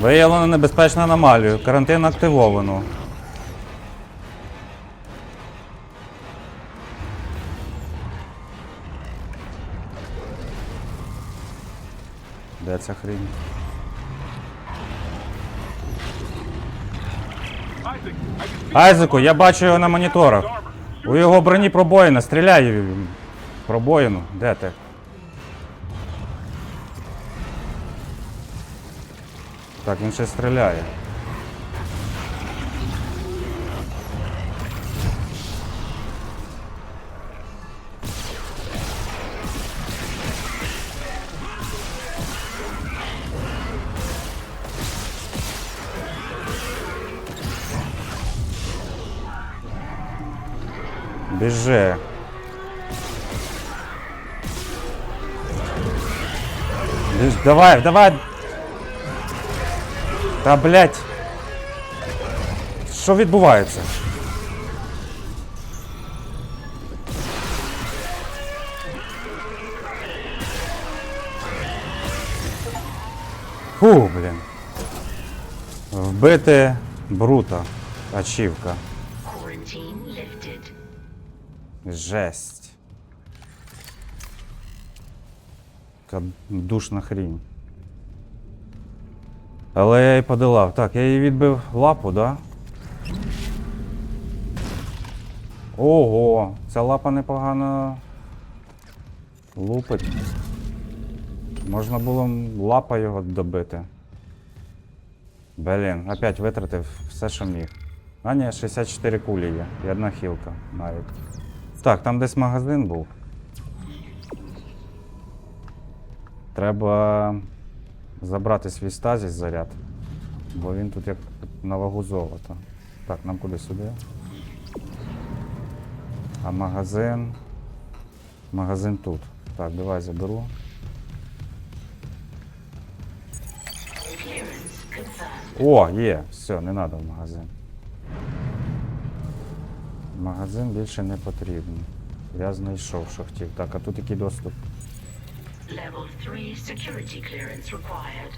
Виявлено небезпечну аномалію. Карантин активовано. Де ця хрінь? Айзеку, я бачу його на моніторах. У його броні пробоїна, стріляй. Пробоїну. Де ти? Так, він ще стріляє. Біжи. Біж, давай, давай. Та блять. Що відбувається? Фу, блін. Вбити брута. Ачівка. Жесть. Яка душна хрінь. Але я її подолав. Так, я її відбив лапу, да? Ого, ця лапа непогано лупить. Можна було лапа його добити. Блін, опять витратив все, що міг. А ні, 64 кулі є. І одна хілка навіть. Так, там десь магазин був. Треба забрати свій стазіс заряд. Бо він тут як на вагу золота. Так, нам куди сюди? А магазин. Магазин тут. Так, давай заберу. О, є, все, не треба в магазин. Магазин більше не потрібен. Я знайшов, що хотів. Так, а тут який доступ? Level 3 security clearance required.